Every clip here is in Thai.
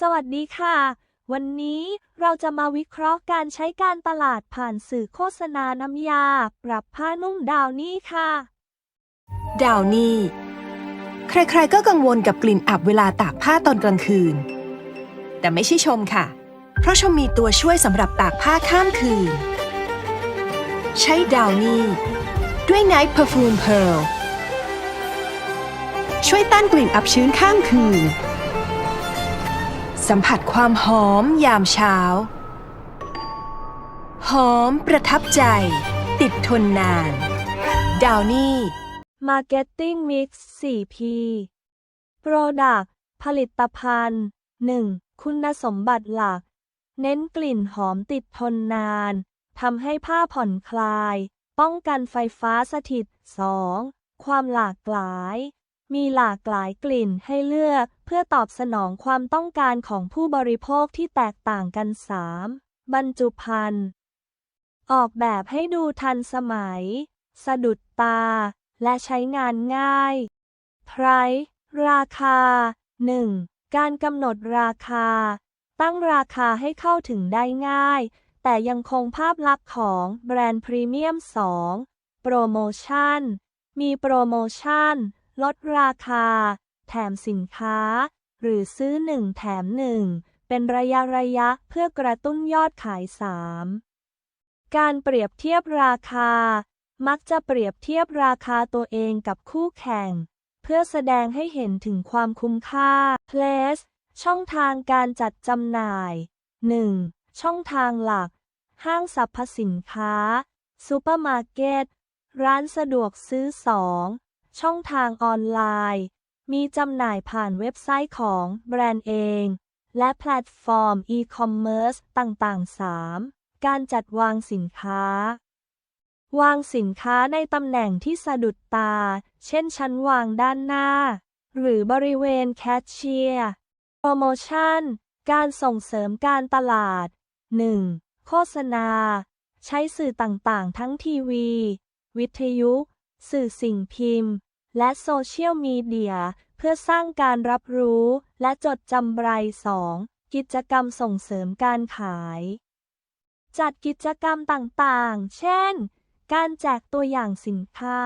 สวัสดีค่ะ วันนี้เราจะมาวิเคราะห์การใช้การตลาดผ่านสื่อโฆษณาน้ำยา ปรับผ้านุ่มดาวนี่ค่ะ ดาวนี่ ใครๆก็กังวลกับกลิ่นอับเวลาตากผ้าตอนกลางคืน แต่ไม่ใช่ชมค่ะ เพราะชมมีตัวช่วยสำหรับตากผ้าข้ามคืน ใช้ดาวนี่ ด้วย Night Perfume Pearl ช่วยต้านกลิ่นอับชื้นข้ามคืน สัมผัสความหอมยามเช้า หอมประทับใจ ติดทนนาน ดาวนี่ Marketing Mix 4P Product ผลิตภัณฑ์ 1. คุณสมบัติหลัก เน้นกลิ่นหอมติดทนนาน ทำให้ผ้าผ่อนคลาย ป้องกันไฟฟ้าสถิต 2. ความหลากหลาย มีหลากหลายกลิ่นให้เลือก เพื่อตอบสนองความต้องการของผู้บริโภคที่แตกต่างกัน 3. บรรจุภัณฑ์ ออกแบบให้ดูทันสมัย สะดุดตา และใช้งานง่าย Price ราคา 1. การกำหนดราคา ตั้งราคาให้เข้าถึงได้ง่าย แต่ยังคงภาพลักษณ์ของแบรนด์พรีเมียม 2. โปรโมชั่น มีโปรโมชั่น ลดราคา แถมสินค้า หรือซื้อ1แถม1เป็นระยะระยะเพื่อกระตุ้นยอดขาย 3. การเปรียบเทียบราคา มักจะเปรียบเทียบราคาตัวเองกับคู่แข่ง เพื่อแสดงให้เห็นถึงความคุ้มค่า Place ช่องทางการจัดจำหน่าย 1. ช่องทางหลัก ห้างสรรพสินค้าซูเปอร์มาร์เก็ต ร้านสะดวกซื้อ 2. ช่องทางออนไลน์ มีจำหน่ายผ่านเว็บไซต์ของแบรนด์เอง และแพลตฟอร์มอีคอมเมิร์ซต่างๆ 3. การจัดวางสินค้า วางสินค้าในตำแหน่งที่สะดุดตา เช่นชั้นวางด้านหน้า หรือบริเวณแคชเชียร์โปรโมชั่น การส่งเสริมการตลาด 1. โฆษณา ใช้สื่อต่างๆ ทั้งทีวี วิทยุ สื่อสิ่งพิมพ์ และโซเชียลมีเดีย เพื่อสร้างการรับรู้และจดจำไร 2. กิจกรรมส่งเสริมการขาย จัดกิจกรรมต่างๆ เช่น การแจกตัวอย่างสินค้า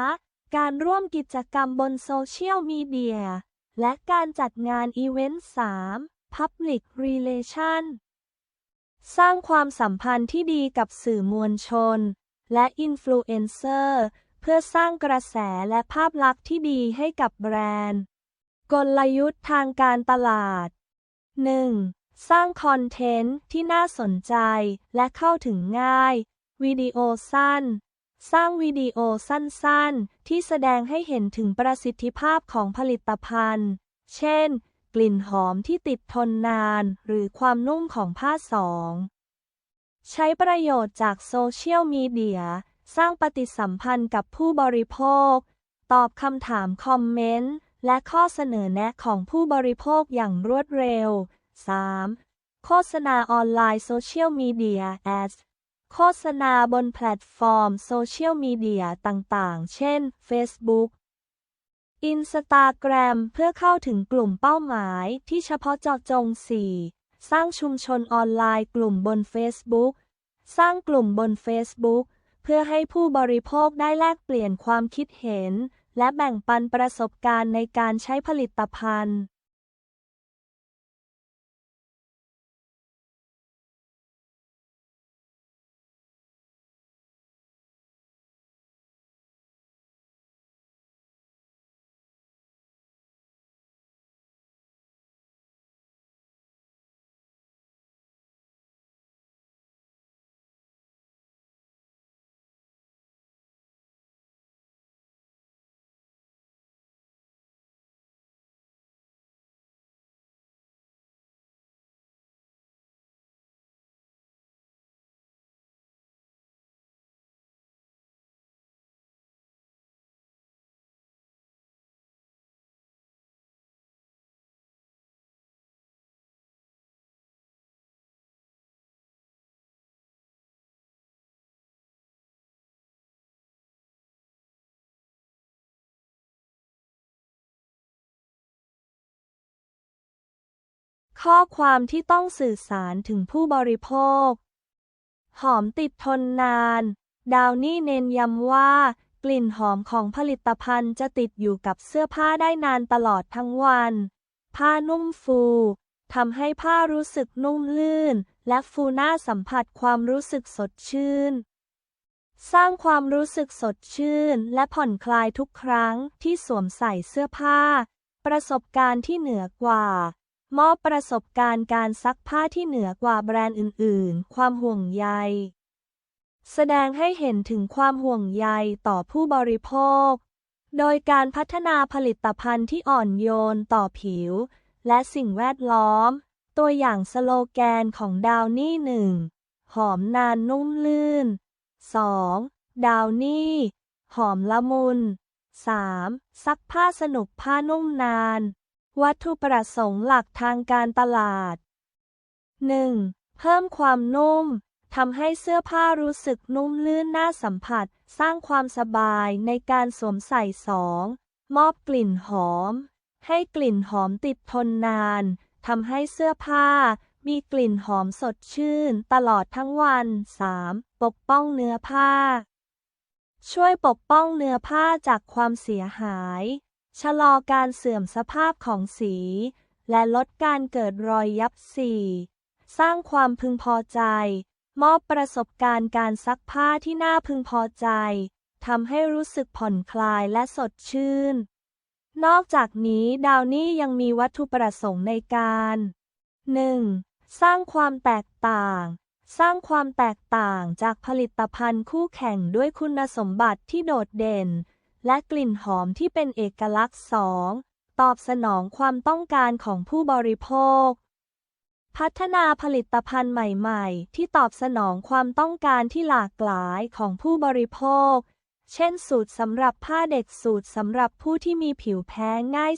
การร่วมกิจกรรมบนโซเชียลมีเดีย และการจัดงานอีเวนต์ 3. Public Relation สร้างความสัมพันธ์ที่ดีกับสื่อมวลชน และอินฟลูเอนเซอร์ เพื่อสร้างกระแสและภาพลักษณ์ที่ดีให้กับแบรนด์ กลยุทธ์ทางการตลาด 1. สร้างคอนเทนต์ที่น่าสนใจและเข้าถึงง่าย วิดีโอสั้น สร้างวิดีโอสั้นๆ ที่แสดงให้เห็นถึงประสิทธิภาพของผลิตภัณฑ์ เช่น กลิ่นหอมที่ติดทนนาน หรือความนุ่มของผ้าสอง ใช้ประโยชน์จากโซเชียลมีเดีย สร้างปฏิสัมพันธ์กับผู้บริโภค ตอบคำถามคอมเมนต์ และข้อเสนอแนะของผู้บริโภคอย่างรวดเร็ว 3. โฆษณาออนไลน์โซเชียลมีเดีย Ads โฆษณาบนแพลตฟอร์มโซเชียลมีเดียต่างๆ เช่น Facebook Instagram เพื่อเข้าถึงกลุ่มเป้าหมายที่เฉพาะเจาะจง 4. สร้างชุมชนออนไลน์กลุ่มบน Facebook สร้างกลุ่มบน Facebook เพื่อให้ผู้บริโภคได้แลกเปลี่ยนความคิดเห็น และแบ่งปันประสบการณ์ในการใช้ผลิตภัณฑ์ ข้อความที่ต้องสื่อสารถึงผู้บริโภค หอมติดทนนาน ดาวนี่เน้นย้ำว่า กลิ่นหอมของผลิตภัณฑ์จะติดอยู่กับเสื้อผ้าได้นานตลอดทั้งวัน ผ้านุ่มฟูทำให้ผ้ารู้สึกนุ่มลื่น และฟูน่าสัมผัสความรู้สึกสดชื่น สร้างความรู้สึกสดชื่น และผ่อนคลายทุกครั้งที่สวมใส่เสื้อผ้า ประสบการณ์ที่เหนือกว่า มอบประสบการณ์การซักผ้าที่เหนือกว่าแบรนด์อื่น ๆ ความห่วงใย แสดงให้เห็นถึงความห่วงใยต่อผู้บริโภค โดยการพัฒนาผลิตภัณฑ์ที่อ่อนโยนต่อผิว และสิ่งแวดล้อม ตัวอย่างสโลแกนของดาวนี่หนึ่งหอมนานนุ่มลื่น 2. ดาวนี่ หอมละมุน 3. ซักผ้าสนุกผ้านุ่มนาน วัตถุประสงค์หลักทางการตลาด 1. เพิ่มความนุ่ม ทำให้เสื้อผ้ารู้สึกนุ่มลื่นน่าสัมผัส สร้างความสบายในการสวมใส่ 2. มอบกลิ่นหอม ให้กลิ่นหอมติดทนนาน ทำให้เสื้อผ้า มีกลิ่นหอมสดชื่น ตลอดทั้งวัน 3. ปกป้องเนื้อผ้า ช่วยปกป้องเนื้อผ้าจากความเสียหาย ชะลอการเสื่อมสภาพของสี และลดการเกิดรอยยับสี สร้างความพึงพอใจ มอบประสบการณ์การซักผ้าที่น่าพึงพอใจทำให้รู้สึกผ่อนคลายและสดชื่น นอกจากนี้ดาวนี่ยังมีวัตถุประสงค์ในการ 1. สร้างความแตกต่าง สร้างความแตกต่างจากผลิตภัณฑ์คู่แข่งด้วยคุณสมบัติที่โดดเด่น และกลิ่นหอมที่เป็นเอกลักษณ์ 2. ตอบสนองความต้องการของผู้บริโภค พัฒนาผลิตภัณฑ์ใหม่ๆ ที่ตอบสนองความต้องการที่หลากหลายของผู้บริโภค เช่น สูตรสำหรับผ้าเด็กสูตรสำหรับผู้ที่มีผิวแพ้ง่าย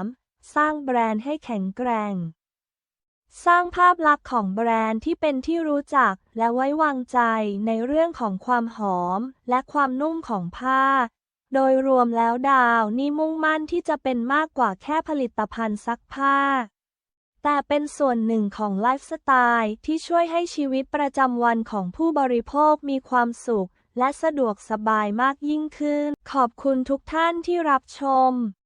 3. สร้างแบรนด์ให้แข็งแกร่งสร้างภาพลักษณ์ของแบรนด์ที่เป็นที่รู้จักและไว้วางใจในเรื่องของความหอมและความนุ่มของผ้า โดยรวมแล้วดาวนี่มุ่งมั่นที่จะเป็นมากกว่าแค่ผลิตภัณฑ์ซักผ้า แต่เป็นส่วนหนึ่งของไลฟ์สไตล์ที่ช่วยให้ชีวิตประจำวันของผู้บริโภคมีความสุข และสะดวกสบายมากยิ่งขึ้น ขอบคุณทุกท่านที่รับชม